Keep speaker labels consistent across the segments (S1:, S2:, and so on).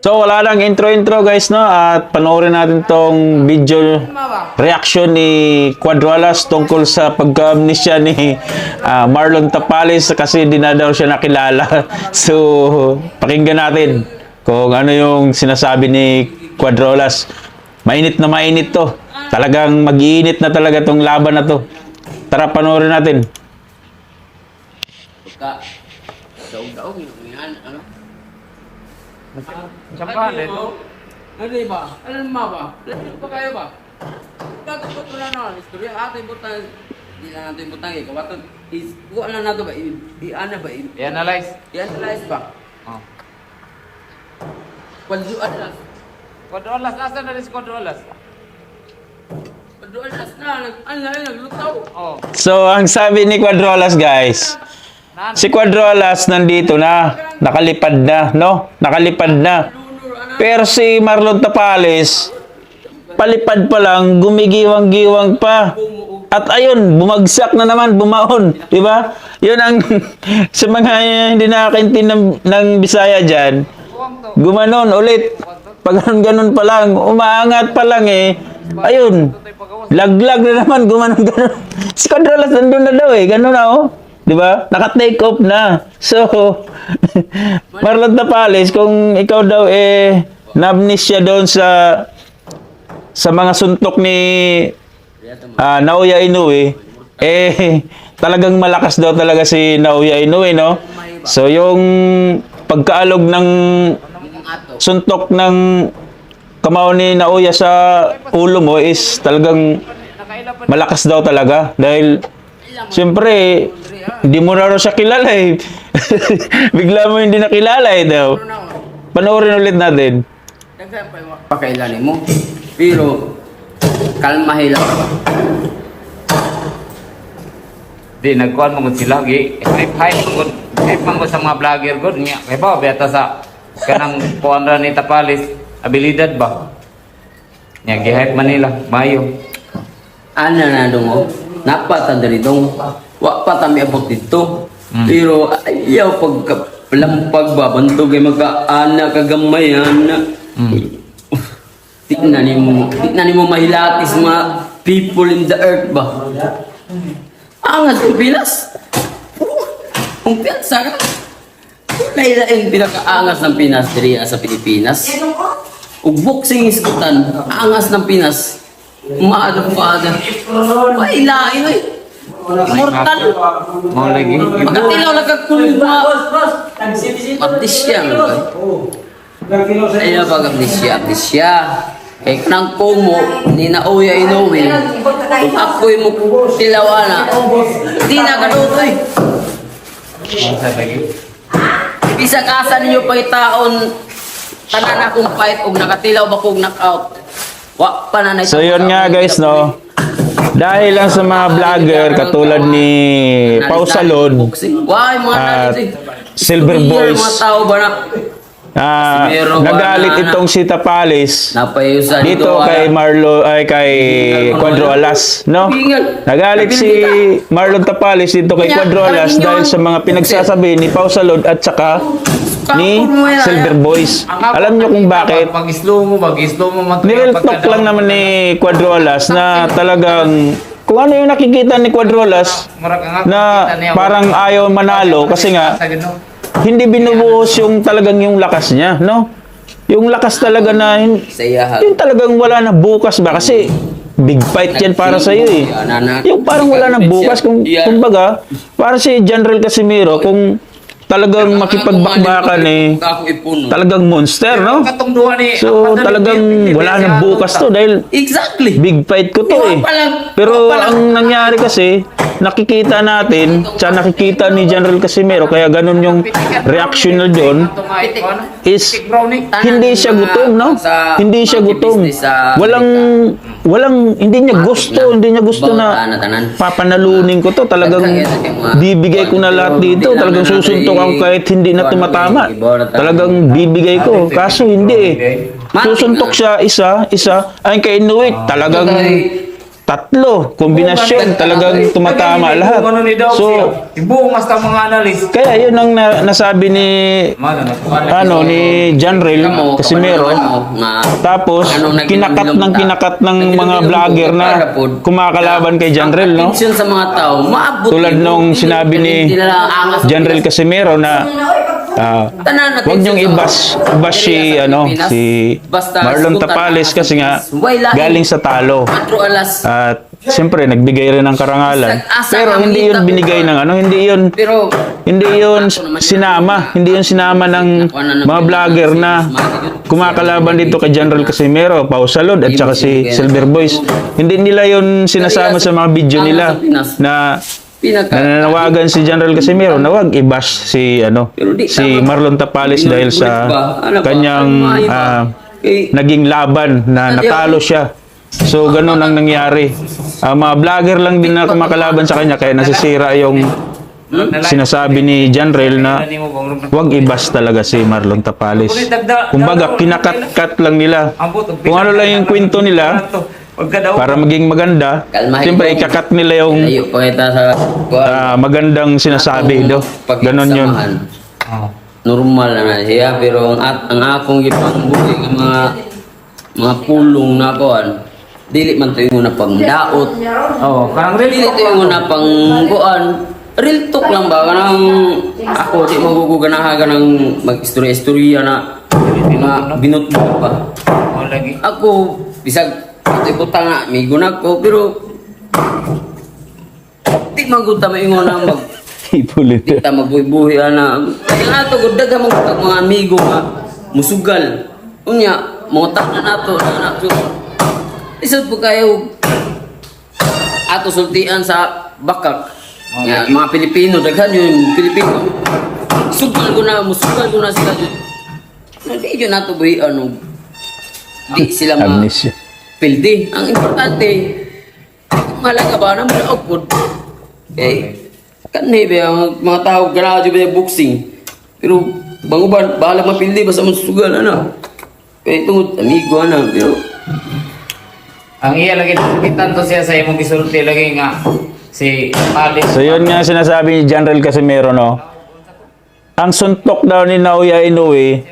S1: So wala lang intro-intro guys no at panoorin natin tong video reaction ni Quadralas tungkol sa pagka-amnesia ni ah, Marlon Tapales kasi di na daw siya nakilala. So pakinggan natin kung ano yung sinasabi ni Quadralas. Mainit na mainit to. Talagang mag-iinit na talaga tong laban na to. Tara panoorin natin.
S2: Pagka daog-daog ano?
S3: Sampa, dito.
S2: Ano ba? Ano ma ba? Ano ba kayo ba? Mo na naman. Istorya ating butang. Hindi na natin butang eh. Kawaton. Is, kuha na nato ba? I, i ano ba? I,
S3: I-analyze.
S2: i-analyze ba?
S3: Oh.
S2: Kwadruan na.
S3: Quadrolas, nasa na rin si Quadrolas?
S2: Kwadruan na. Ano na yun, naglutaw.
S3: Oh.
S1: So ang sabi ni Quadralas guys. Si Quadralas nandito na, nakalipad na, no? Nakalipad na. Pero si Marlon Tapales, palipad pa lang, gumigiwang-giwang pa. At ayun, bumagsak na naman, bumaon, di ba? Yun ang sa mga hindi nakakaintindi ng, ng Bisaya
S3: to.
S1: gumanon ulit. Pag ganun pa lang, umaangat pa lang eh. Ayun. Laglag na naman, gumanon ganon. Si Controlas nandun na daw eh, ganon na oh. Di ba? Naka-take off na. So, Marlon Tapales, kung ikaw daw eh, na-amnesia doon sa sa mga suntok ni ah, Naoya Inoue, eh, talagang malakas daw talaga si Naoya Inoue, no? So, yung pagkaalog ng suntok ng kamao ni Naoya sa ulo mo is talagang malakas daw talaga dahil siyempre hindi mo na raw siya kilala eh. Bigla mo hindi nakilala eh daw.
S2: Ano?
S1: Panoorin ulit natin.
S2: Pa yung pakailanin mo. Pero, kalmahin lang?
S3: Di, nagkuhan mo kung sila. Gi, hype, mo. Hype mo sa mga vlogger ko. Kaya ba, beta sa kanang kuhan ra ni Tapalis. Abilidad ba? Nga, gi-hype man nila. Mayo.
S2: Ana na dong oh. Napatan dali dong. Wa pa tami abot dito.
S3: Mm.
S2: Pero ayaw pag lampag ba bantog ay magkaana kagamayan.
S3: Mm.
S2: Tingnan nimo, tingnan nimo mahilatis mga people in the earth ba. Angas ang Pinas. Ang piyansa ka. Lain-lain pinakaangas ng Pinas diri sa Pilipinas. Ug boxing iskutan, angas ng Pinas. Mother father. Ay, lain ay. Immortal.
S3: Mo lagi.
S2: Pagkatilaw lang kagkulma. Magdisya nga ba? Ayun pag amnesia, amnesia. Kay kanang kumo, ni na uya inuwi. Kung ako'y mo tilawana, di na kanutoy. Bisa kasa ninyo pagitaon, tanan akong fight, ug nakatilaw ba kong knockout. Wa pa na
S1: So yun nga guys no. Dahil lang sa mga vlogger katulad ni Pau Salon,
S2: Why, mga
S1: at
S2: nalit, eh.
S1: Silver Boys.
S2: Mga tao ba na?
S1: ah, nagalit itong si
S2: Napayusan
S1: dito kay Marlo ay kay Quadro Alas, no? Nagalit si Marlon Tapales dito kay Quadro Alas dahil sa mga pinagsasabi ni Pau Salon at saka ni Silver Boys. Alam niyo kung bakit?
S3: Pag slow mo, pag slow mo
S1: Nirel talk lang naman ni Quadrolas na talagang kung ano yung nakikita ni Quadrolas na parang ayaw manalo kasi nga hindi binubuhos yung talagang yung lakas niya, no? Yung lakas talaga na yung talagang wala na bukas ba kasi big fight yan para sa iyo eh. Yung parang wala na bukas kung kumbaga para si General Casimiro kung talagang makipagbakbakan eh talagang monster, no? So talagang wala na bukas to dahil
S2: Exactly.
S1: big fight ko to eh. Pero ang nangyari kasi, nakikita natin, sa nakikita ni General Casimiro, kaya ganun yung reaction na doon, is hindi siya gutom, no? Hindi siya gutom. Walang, walang, hindi niya gusto, hindi niya gusto na papanalunin ko to. Talagang bibigay ko na lahat dito. Talagang susuntok ako kahit hindi na tumatama. Talagang bibigay ko. Kaso hindi eh. Susuntok siya isa, isa. Ay kay Inuit, talagang tatlo, kombinasyon, talagang tumatama lahat.
S3: Ano
S1: So?
S3: Ibuong mas mga analis.
S1: kaya yun ang na- nasabi ni ano ni John Rail Casimero. Tapos
S2: nag-
S1: kinakat ng kinakat ng mga vlogger na kumakalaban kay John Rail, no?
S2: Sa mga tao, maabot.
S1: Tulad nung sinabi ni John Rail. Casimero na ah,
S2: Tanan natin
S1: Huwag niyong
S2: sa-
S1: ibas, ibas si, ano, si
S2: Basta
S1: Marlon
S2: sugutan
S1: Tapales
S2: na-
S1: kasi nga
S2: Way lahi.
S1: galing sa talo.
S2: Alas.
S1: At siyempre nagbigay rin ng karangalan.
S2: Asa
S1: Pero
S2: kami
S1: hindi yun binigay ng ano, hindi yun
S2: Pero,
S1: hindi yun sinama, hindi yun sinama ng mga vlogger na kumakalaban dito kay General Casimero, Pau Salud at saka si Silver Boys. Hindi nila yun sinasama sa mga video nila na
S2: pinaka...
S1: nananawagan si General Casimero na wag i-bash si ano
S2: Pero di
S1: si
S2: tama.
S1: Marlon Tapales dahil sa
S2: Ano ba?
S1: kanyang
S2: Ano ba?
S1: ah,
S2: Eh,
S1: naging laban na natalo siya. So ganun ang nangyari. Ang mga vlogger lang din na kumakalaban sa kanya kaya nasisira yung sinasabi ni Rail na wag i-bash talaga si Marlon Tapales. Kumbaga kinakat-kat lang nila. Kung ano lang yung kwento nila para maging maganda,
S2: Kalmahin
S1: siyempre
S2: mo.
S1: ikakat nila yung
S2: Layo pa kita sa...
S1: ah, magandang sinasabi do. Ganon yun.
S2: Normal na siya, pero ang, at, ang akong ipangbuhi ng mga mga pulong na kuan, dili man to yung na pangdaot,
S3: Oh, karang
S2: dili
S3: real
S2: to yung na pang kuan, real talk lang ba kanang ako di maguguganahan ka ng mag-istorya-istorya na mga binutbut pa. Ako, bisag ito iputang nga, may guna ko, pero di magunta maingon na mag
S1: Ipulit.
S2: di ta magbuhi-buhi ana. Kaya nga to gud daga mga mga amigo nga musugal. Unya, mga tak na nato na nato. Isod po kayo ato sultian sa bakak. Nga, mga Pilipino, daghan yun, Pilipino. Sugal ko na, musugal ko na sila. Hindi yun nato buhi ano. Di sila ma
S1: Amnesia.
S2: Pildi. Ang importante, malaga ba na mga output? Eh, kanhi ba mga tao dyan ba boxing? Pero, banguban, bahala mapildi, basta masugal, ano? Kaya tungod, amigo, ano? Pero,
S3: Ang iya lagi kitan to siya sa imong gisulti lagi nga si Palis.
S1: So yun nga sinasabi ni General Casimero, no? Ang suntok daw ni Naoya Inoue,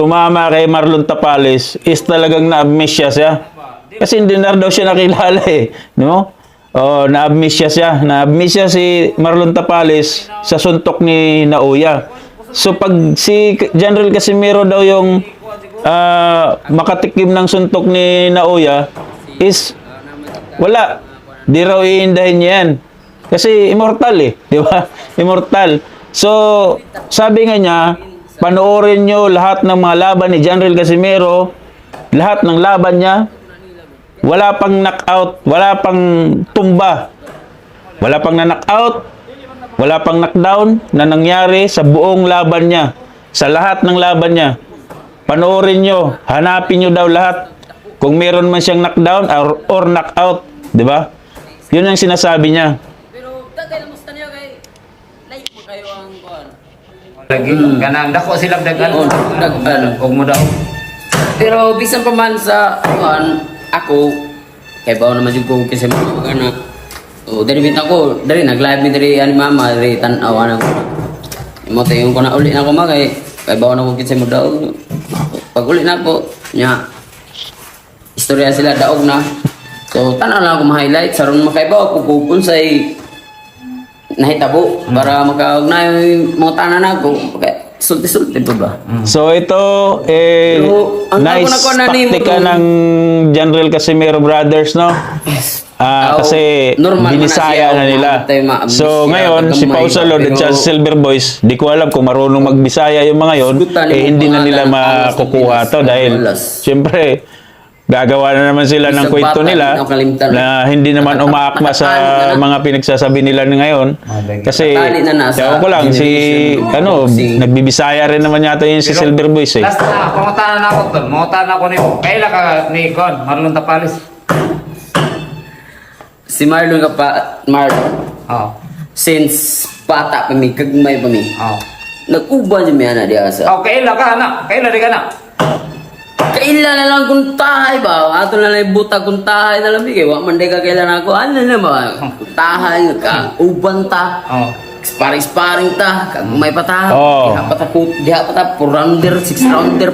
S1: tumama kay Marlon Tapales, is talagang na-amnesia siya. Kasi hindi na daw siya nakilala eh. No? Oh, na-amnesia siya. Na-amnesia si Marlon Tapales sa suntok ni Naoya. So pag si General Casimero daw yung ah, makatikim ng suntok ni Naoya, is wala. Di raw iindahin niya yan. Kasi immortal eh. Di ba? Immortal. So, sabi nga niya, panoorin nyo lahat ng mga laban ni General Casimero, lahat ng laban niya, wala pang knockout, wala pang tumba, wala pang na-knockout, wala pang knockdown na nangyari sa buong laban niya, sa lahat ng laban niya. Panoorin nyo, hanapin nyo daw lahat. Kung meron man siyang knockdown or, or knockout, di ba? Yun ang sinasabi niya.
S2: pero, dagay lang musta niya kay, like mo kayo ang kuan.
S3: Lagi kanang dako sila dagan.
S2: Dagan.
S3: Og mo daw.
S2: Pero, bisan pa man sa, kuan, ako, kay bawa naman yung ko kasi mga ano, o, dari bita ko, dari, nag-live mi dari, ani mama, dari, tanaw, ano, mo tayo ko na uli na ako magay, kay bawa na ko kasi mo daw, pag uli na po, nya, istorya sila daog na, so, tanaw lang ako ma-highlight, saron makaibaw ko kung say, nahitabo, para makaugnayan yung mga tanan ako, kaya, sulti-sulti pa ba?
S1: So ito, eh,
S2: Pero, ang
S1: nice
S2: ako na
S1: taktika
S2: to-
S1: ng General Casimero Brothers, no? Ah,
S2: Oh,
S1: kasi
S2: normal na
S1: binisaya
S2: siya,
S1: na nila.
S2: tayo
S1: So ngayon, si
S2: tagamay
S1: Pau
S2: ba?
S1: Salod at si Silver Boys, di ko alam kung marunong magbisaya yung mga yon, eh hindi na nila makukuha to dahil syempre gagawa na naman sila ng kwento nila na hindi naman umaakma sa
S2: na.
S1: mga pinagsasabi nila ngayon kasi
S2: na
S1: ewan ko lang si ano nagbibisaya rin naman yata yun si Silver Boys eh
S3: Last na, na ako tol. Mangutanan ako ni Kaila ka ni Kon, Marlon Tapales.
S2: Si Marlon ka pa, Marlon,
S3: Oh.
S2: since bata pa mi, kagmay pa mi,
S3: Oh.
S2: nag-uban siya may anak diya sa.
S3: Oh, kaila ka na. Kaila di ka na.
S2: Kay Kaila na lang kung tahay ba? Ato na lang buta kung tahay na lang bigay. Wa man di ka kailan ako. Ano na ba? Kung tahay, ka uban ta.
S3: Oh.
S2: Sparring-sparring ta. Kag may pata.
S1: Oo.
S2: Diha pata po. Diha pata. 4 rounder, 6 rounder.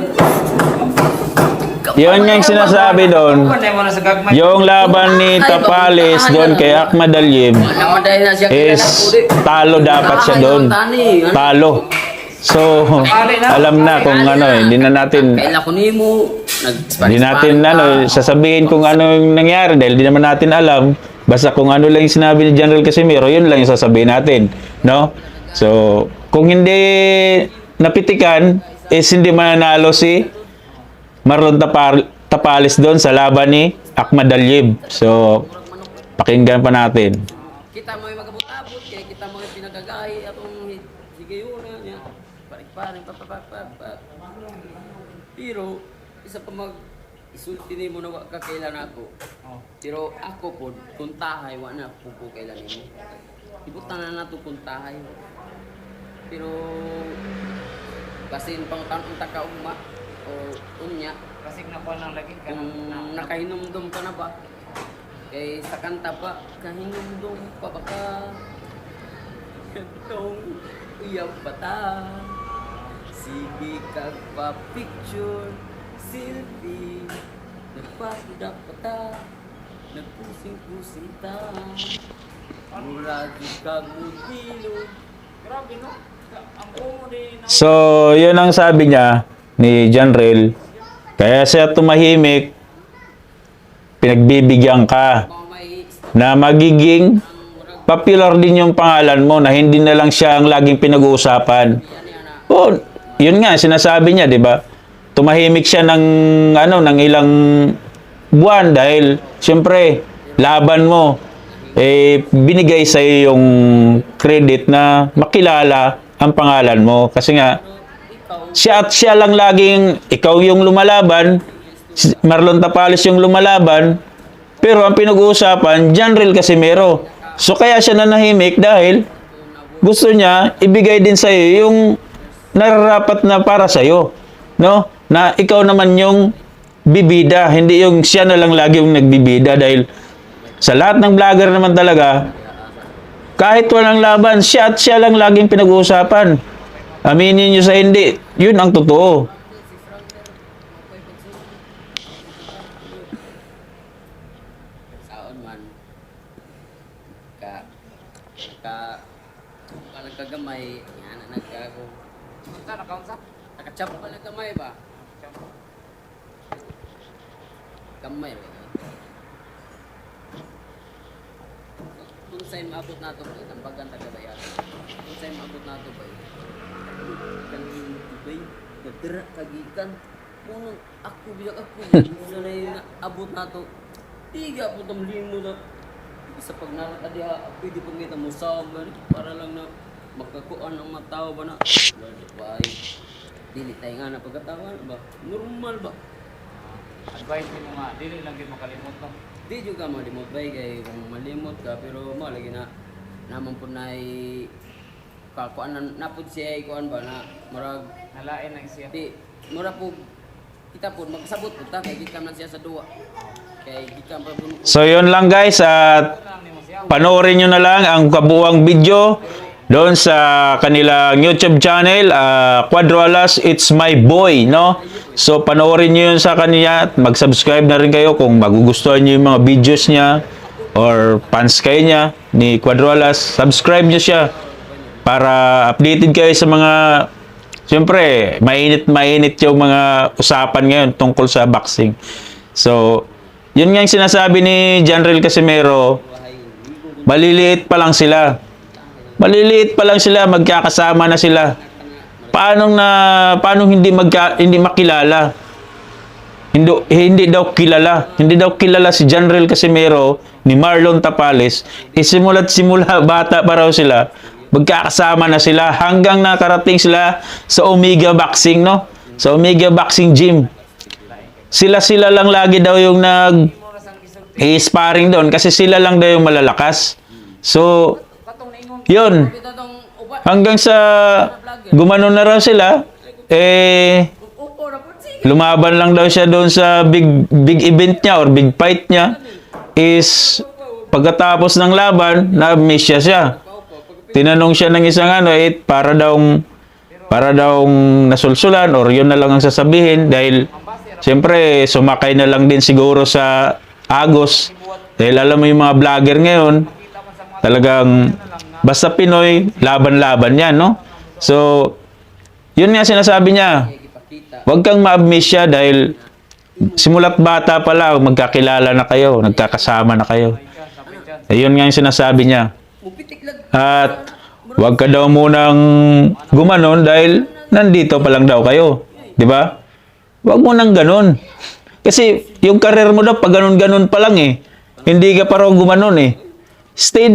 S1: Yun nga yung sinasabi doon.
S3: Ano?
S1: Yung laban ni Tapales doon kay
S2: siya
S1: is talo dapat siya doon. Talo. So, alam na kung ano eh. Hindi na natin
S2: Kaila ko nimo.
S1: Hindi natin ano, sasabihin kung ano yung nangyari dahil di naman natin alam. Basta kung ano lang yung sinabi ni General Casimiro, yun lang yung sasabihin natin. No? So, kung hindi napitikan, is hindi mananalo si Marlon Tapar Tapales doon sa laban ni Ahmad Alyib. So, pakinggan pa natin.
S2: Kita mo yung magabot-abot, kaya kita mo yung pinagagahi atong higayuna niya. Parik-parik, papapapap. Pero, isa pa mag isulti ni mo na wa ka kailan ako. Pero ako po, kung tahay, wa na po po kailan mo. Ibutan na nato kung tahay. Pero, kasi pang tanong taka uma, o unya,
S3: Kasi nakuha ng lagi ka
S2: kung nakahinumdum ka na ba? Eh, sa kanta pa, kahinumdum pa baka Kantong iyak pa ta Sige ka pa picture Selfie Nagpapida pa ta Nagpusing-pusing ta Murado ka mutilo
S3: Grabe no? Ang kumo din
S1: So, yun ang sabi niya ni General. Kaya siya tumahimik, pinagbibigyan ka na magiging popular din yung pangalan mo na hindi na lang siya ang laging pinag-uusapan.
S2: na
S1: Oh, yun nga sinasabi niya, 'di ba? Tumahimik siya ng ano ng ilang buwan dahil siyempre laban mo eh binigay sa iyo yung credit na makilala ang pangalan mo kasi nga siya at siya lang laging ikaw yung lumalaban, Marlon Tapales yung lumalaban, pero ang pinag-uusapan, General Casimero. So kaya siya nanahimik dahil gusto niya ibigay din sa iyo yung nararapat na para sa iyo, no? Na ikaw naman yung bibida, hindi yung siya na lang lagi yung nagbibida dahil sa lahat ng vlogger naman talaga, kahit walang laban, siya at siya lang laging pinag-uusapan. Aminin nyo sa hindi, yun ang totoo.
S2: saon man ka ka ka nagkagamay yan na nagkago
S3: Sa nakausap?
S2: nakachap pa lang gamay ba? Gamay ba yan? kung sa'yo maabot na ito ba ang bagang tagabayan kung sa'yo maabot na ito ba kanina ba nagdira kagikan. Kung ako bilang ako muna na yung abot na ito tiga po itong limo na. Isa pag narata diha pwede pong kita mo saban para lang na makakuan ang mga tao ba na? Lord, why dili tayo nga na pagkatawan ba? Normal ba?
S3: Advice mo nga, dili lang din makalimot no.
S2: di juga malimot ba kay kung malimot ka pero mo lagi na naman po na kakuan na napod siya kuan ba na marag
S3: Nalain lang siya.
S2: di mura po kita po magkasabot po ta kay gikam na siya sa duwa. Kay gikam pa po.
S1: So yun lang guys at panoorin nyo na lang ang kabuwang video doon sa kanilang YouTube channel, ah, Quadrolas It's My Boy, no? So panoorin nyo yun sa kanya at mag-subscribe na rin kayo kung magugustuhan nyo yung mga videos niya or fans kayo niya ni Quadrolas, subscribe nyo siya para updated kayo sa mga Siyempre, mainit-mainit yung mga usapan ngayon tungkol sa boxing. So, yun nga yung sinasabi ni General Casimero, maliliit pa lang sila. Maliliit pa lang sila, magkakasama na sila. Paano na paano hindi magka, hindi makilala? Hindi, hindi daw kilala. Hindi daw kilala si General Casimero ni Marlon Tapales. E simula't simula, bata pa raw sila. Magkakasama na sila hanggang nakarating sila sa Omega Boxing, no? Sa Omega Boxing Gym. Sila-sila lang lagi daw yung nag i-sparring doon kasi sila lang daw yung malalakas. So, yun. Hanggang sa gumano na raw sila, eh, lumaban lang daw siya doon sa big big event niya or big fight niya is pagkatapos ng laban, na-miss siya siya. Tinanong siya ng isang ano, eh, para daw para daw nasulsulan or yun na lang ang sasabihin dahil siyempre sumakay na lang din siguro sa Agos dahil alam mo yung mga vlogger ngayon talagang basta Pinoy laban-laban yan no so yun nga sinasabi niya huwag kang ma-miss siya dahil simulat bata pa lang magkakilala na kayo nagkakasama na kayo ayun nga yung sinasabi niya at wag ka daw munang gumanon dahil nandito pa lang daw kayo. Di ba? Wag mo nang ganon. Kasi yung karir mo daw pag ganon-ganon pa lang eh. Hindi ka pa raw gumanon eh. Stay